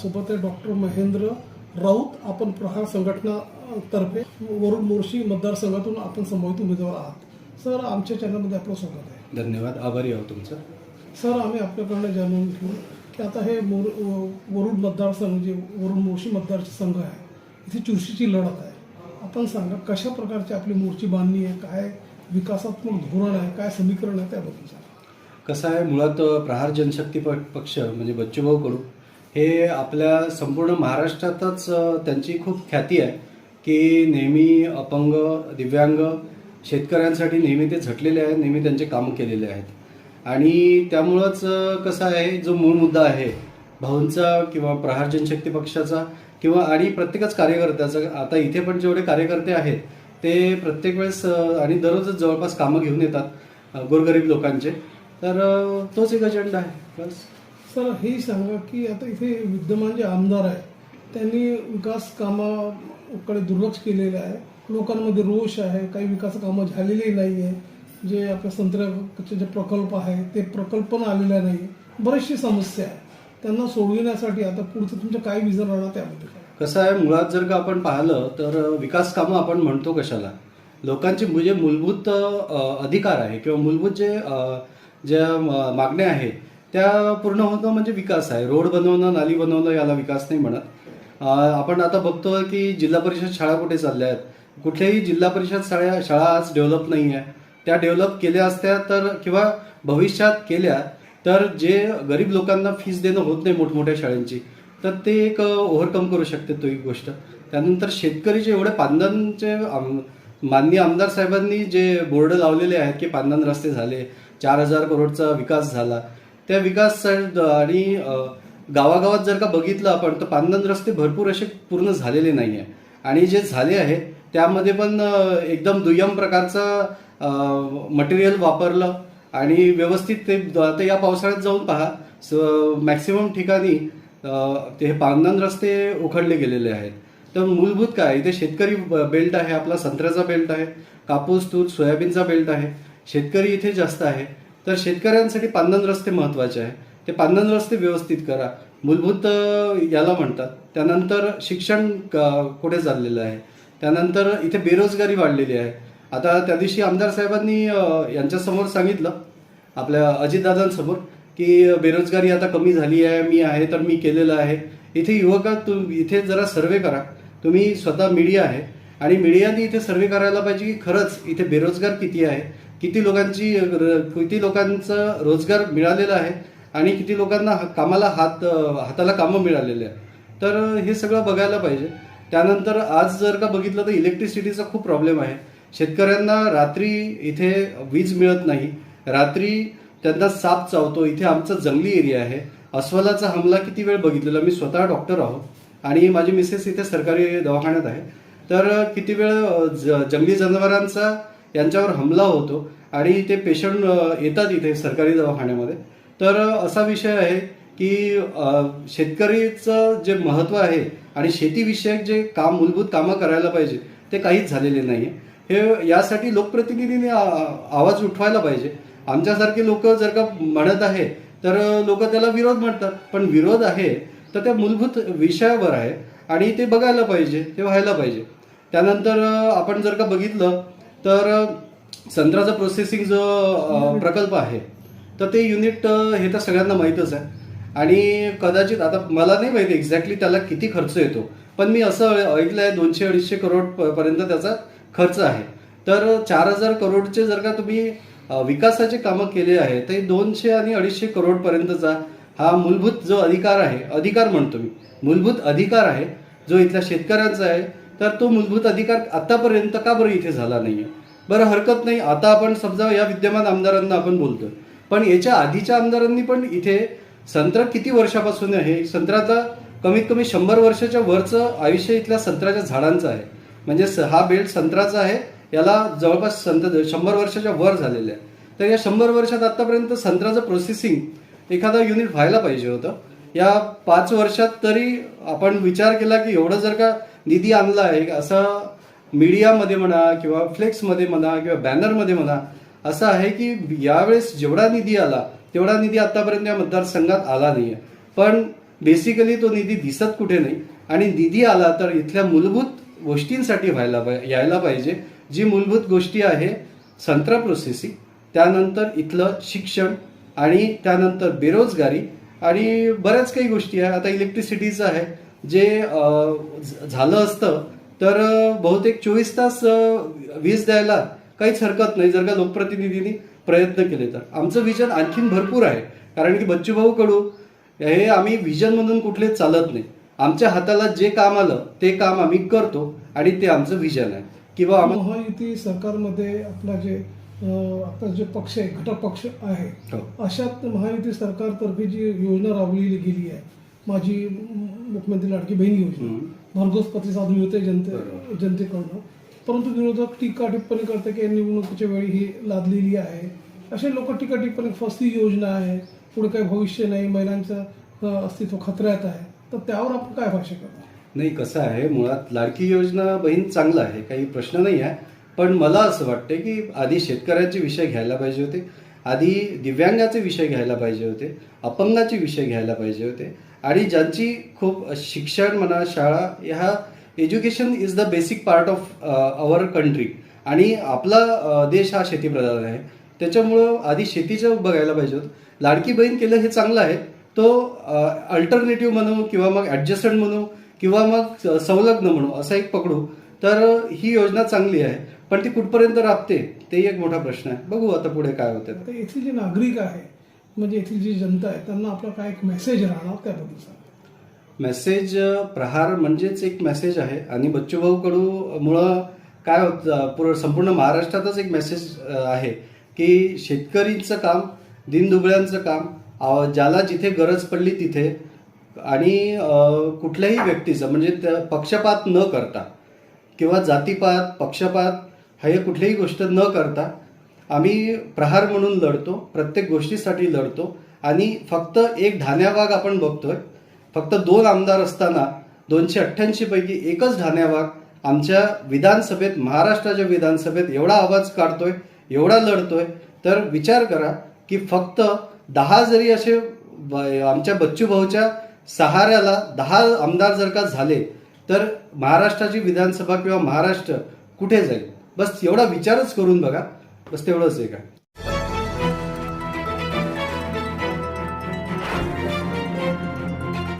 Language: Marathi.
आपल्यासोबत आहे डॉक्टर महेंद्र राऊत. आपण प्रहार संघटना तर्फे वरुण मोर्शी मतदारसंघातून आपण संभावित उमेदवार आहात. सर आमच्या चॅनलमध्ये आपलं स्वागत आहे. धन्यवाद. आभारी आहो तुमचं. सर आम्ही आपल्याकडनं जाणून घेऊ की आता हे मोर व- वरुड मतदारसंघ जे वरुड मोर्शी मतदारसंघ आहे इथे चुरशीची लढत आहे. आपण सांगा कशा प्रकारची आपली मोर्ची बांधणी आहे? काय विकासात्मक धोरण आहे? काय समीकरण आहे त्याबद्दल सांगा. कसं आहे मुळात प्रहार जनशक्ती पक्ष म्हणजे बच्चूभाऊ कडू हे आपल्या संपूर्ण महाराष्ट्रातच त्यांची खूप ख्याती आहे की नेहमी अपंग दिव्यांग शेतकऱ्यांसाठी नेहमी ते झटलेले आहेत नेहमी त्यांचे काम केलेले आहेत. आणि त्यामुळंच कसं आहे जो मूळ मुद्दा आहे भाऊंचा किंवा प्रहार जनशक्ती पक्षाचा किंवा आणि प्रत्येकच कार्यकर्त्याचा आता इथे पण जेवढे कार्यकर्ते आहेत ते प्रत्येक वेळेस आणि दररोजच जवळपास कामं घेऊन येतात गोरगरीब लोकांचे. तर तोच एक अजेंडा आहे. बस. सर हे सांगा की आता इथे विद्यमान जे आमदार आहे त्यांनी विकास कामाकडे दुर्लक्ष केलेलं आहे. लोकांमध्ये रोष आहे काही विकास कामं झालेली नाही आहे जे आपल्या संत्र्याचे जे प्रकल्प आहे ते प्रकल्प पण आलेला नाही. बरेचशी समस्या आहे. त्यांना सोडविण्यासाठी आता पुढचं तुमचं काय विजन राहणार त्याबद्दल? कसं आहे मुळात जर का आपण पाहिलं तर विकास कामं आपण म्हणतो कशाला? लोकांचे म्हणजे मूलभूत अधिकार आहे किंवा मूलभूत जे ज्या मागण्या आहेत त्या पूर्ण होणं म्हणजे विकास आहे. रोड बनवणं नाली बनवणं याला विकास नाही म्हणत. आपण आता बघतो की जिल्हा परिषद शाळा कुठे चालल्या आहेत? कुठल्याही जिल्हा परिषद शाळा शाळा आज डेव्हलप नाही आहे त्या डेव्हलप केल्या असत्या तर किंवा भविष्यात केल्या तर जे गरीब लोकांना फीस देणं होत नाही मोठमोठ्या शाळांची तर ते एक ओव्हरकम करू शकते तो एक गोष्ट. त्यानंतर शेतकरी जे एवढे पांदनचे आम- माननीय आमदार साहेबांनी जे बोर्ड लावलेले आहेत की पांदन रस्ते झाले चार हजार करोडचा विकास झाला त्या विकास आणि गावागावात जर का बघितलं आपण तर पांदन रस्ते भरपूर असे पूर्ण झालेले नाही आहे आणि जे झाले आहे त्यामध्ये पण एकदम दुय्यम प्रकारचं मटेरियल वापरलं. आणि व्यवस्थित ते आता या पावसाळ्यात जाऊन पहा मॅक्सिमम ठिकाणी ते पांदन रस्ते उखडले गेलेले आहेत. तर मूलभूत काय इथे शेतकरी बेल्ट आहे आपला संत्र्याचा बेल्ट आहे कापूस तूर सोयाबीनचा बेल्ट आहे. शेतकरी इथे जास्त आहे. तर शेतकऱ्यांसाठी पांदन रस्ते महत्त्वाचे आहे. ते पांदन रस्ते व्यवस्थित करा. मूलभूत याला म्हणतात. त्यानंतर शिक्षण कुठे चाललेलं आहे. त्यानंतर इथे बेरोजगारी वाढलेली आहे. आता त्या दिवशी आमदार साहेबांनी यांच्यासमोर सांगितलं आपल्या अजितदादांसमोर की बेरोजगारी आता कमी झाली आहे मी आहे तर मी केलेलं आहे. इथे युवका तु इथे जरा सर्वे करा. तुम्ही स्वतः मीडिया आहे. आणि मीडियाने इथे सर्वे करायला पाहिजे की खरंच इथे बेरोजगार किती आहे? किती लोकांची किती लोकांचं रोजगार मिळालेला आहे आणि किती लोकांना हा- कामाला हात हाताला कामं मिळालेले आहे तर हे सगळं बघायला पाहिजे. त्यानंतर आज जर का बघितलं तर इलेक्ट्रिसिटीचा खूप प्रॉब्लेम आहे. शेतकऱ्यांना रात्री इथे वीज मिळत नाही. रात्री त्यांना साप चावतो. इथे आमचा जंगली एरिया आहे. अस्वलाचा हमला किती वेळ बघितलेला? मी स्वतः डॉक्टर आहो आणि माझी मिसेस इथे सरकारी दवाखान्यात आहे. तर किती वेळ ज- जंगली जनावरांचा यांच्यावर हमला होतो आणि ते पेशंट येतात इथे सरकारी दवाखान्यामध्ये. तर असा विषय आहे की शेतकरीचं जे महत्त्व आहे आणि शेतीविषयक जे काम मूलभूत कामं करायला पाहिजे ते काहीच झालेले नाही हे यासाठी लोकप्रतिनिधींनी आ- आवाज उठवायला पाहिजे. आमच्यासारखे लोक जर का म्हणत आहे तर लोक त्याला विरोध म्हणतात. पण विरोध आहे तर त्या मूलभूत विषयावर आहे आणि ते बघायला पाहिजे ते व्हायला पाहिजे. त्यानंतर आपण जर का बघितलं तर अ, संत्र्याचा प्रोसेसिंग जो प्रकल्प आहे तर ते युनिट हे तर सगळ्यांना माहीतच आहे. आणि कदाचित आता मला नाही माहिती एक्झॅक्टली त्याला किती खर्च येतो पण मी असं ऐकलं आहे दोनशे अडीचशे करोड पर्यंत त्याचा खर्च आहे. तर चार हजार करोडचे जर का तुम्ही विकासाचे कामं केले आहे तर दोनशे आणि अडीचशे करोड पर्यंतचा हा मूलभूत जो अधिकार आहे अधिकार म्हणतो मी मूलभूत अधिकार आहे जो इथल्या शेतकऱ्यांचा आहे तर तो मूलभूत अधिकार आतापर्यंत का बरं इथे झाला नाहीये? बरं हरकत नाही. आता आपण समजा या विद्यमान आमदारांना आपण बोलतोय. पण याच्या आधीच्या आमदारांनी पण इथे संत्रा किती वर्षापासून आहे? संत्राचा कमीत कमी शंभर वर्षाच्या वरचं आयुष्य इथल्या संत्र्याच्या झाडांचं आहे. म्हणजे स- हा बेल्ट संत्र्याचा आहे. याला जवळपास संत शंभर वर्षाच्या वर झालेलं आहे. तर या शंभर वर्षात आतापर्यंत संत्र्याचं प्रोसेसिंग एखादं युनिट व्हायला पाहिजे होतं. या पाच वर्षात तरी आपण विचार केला की एवढं जर का निधी आणला आहे असं मीडियामध्ये म्हणा किंवा फ्लेक्समध्ये म्हणा किंवा बॅनरमध्ये म्हणा असं आहे की यावेळेस जेवढा निधी आला तेवढा निधी आतापर्यंत या मतदारसंघात आला नाही आहे पण बेसिकली तो निधी दिसत कुठे नाही. आणि निधी आला तर इथल्या मूलभूत गोष्टींसाठी व्हायला पाय- यायला पाहिजे. जी मूलभूत गोष्टी आहे संत्रा प्रोसेसिंग त्यानंतर इथलं शिक्षण आणि त्यानंतर बेरोजगारी आणि बऱ्याच काही गोष्टी आहे. आता इलेक्ट्रिसिटीचं आहे. जे झालं असतं तर बहुतेक चोवीस तास वीज द्यायला काहीच हरकत नाही जर का लोकप्रतिनिधींनी प्रयत्न केले तर. आमचं विजन आणखीन भरपूर आहे. कारण की बच्चूभाऊ कडू हे आम्ही विजन म्हणून कुठले चालत नाही. आमच्या हाताला जे काम आलं ते काम आम्ही करतो आणि ते आमचं विजन आहे. किंवा महायुती सरकारमध्ये आपला जे आपला जे पक्ष आहे घटक पक्ष आहे हो. अशात महायुती सरकारतर्फे जी योजना राबवली गेली आहे माझी मुख्यमंत्री लाडकी बहीण योजना. भरघोस प्रतिसाद मिळते जनते. जनतेकडनं. परंतु विरोधक टीका टिप्पणी करते की निवडणुकीच्या वेळी ही लादलेली आहे. असे लोक टीका टिप्पणी फसली योजना आहे. पुढे काही भविष्य नाही. महिलांचं अस्तित्व खतऱ्यात आहे. तर त्यावर आपण काय भाष्य करतो नाही कसं आहे मुळात लाडकी योजना बहीण चांगलं आहे काही प्रश्न नाही आहे. पण मला असं वाटतं की आधी शेतकऱ्याचे विषय घ्यायला पाहिजे होते. आधी दिव्यांगाचे विषय घ्यायला पाहिजे होते. अपंगाचे विषय घ्यायला पाहिजे होते. आणि ज्यांची खूप शिक्षण म्हणा शाळा ह्या education is the basic part of our country आणि आपला uh, देश हा शेतीप्रधान आहे. त्याच्यामुळं आधी शेतीचं बघायला पाहिजे लाडकी बहीण केलं हे चांगलं आहे. तो uh, अल्टरनेटिव्ह म्हणू किंवा मग ॲडजस्टंट म्हणू किंवा मग संलग्न म्हणू असा एक पकडू तर ही योजना चांगली आहे. पण ती कुठपर्यंत राबते ते एक मोठा प्रश्न आहे. बघू आता पुढे काय होतं. इथे जे नागरिक आहे म्हणजे येथील जी जनता आहे त्यांना आपला काय एक मेसेज राहणार त्याबद्दल सांगा. मेसेज प्रहार म्हणजेच एक मेसेज आहे. आणि बच्चूभाऊ कडू मुळं काय होतं पूर्ण संपूर्ण महाराष्ट्रातच एक मेसेज आहे की शेतकरीचं काम दिनदुबळ्यांचं काम ज्याला जिथे गरज पडली तिथे आणि कुठल्याही व्यक्तीचं म्हणजे पक्षपात न करता किंवा जातीपात पक्षपात हे कुठलीही गोष्ट न करता आम्ही प्रहार म्हणून लढतो प्रत्येक गोष्टीसाठी लढतो आणि फक्त एक ढाण्यावाग आपण बघतोय. फक्त दोन आमदार असताना दोनशे अठ्ठ्याऐंशी पैकी एकच ढाण्यावाग आमच्या विधानसभेत महाराष्ट्राच्या विधानसभेत एवढा आवाज काढतोय एवढा लढतोय. तर विचार करा की फक्त दहा जरी असे आमच्या बच्चू भाऊच्या सहाऱ्याला दहा आमदार जर का झाले तर महाराष्ट्राची विधानसभा किंवा महाराष्ट्र कुठे जाईल? बस एवढा विचारच करून बघा. बस तेवढंच आहे का?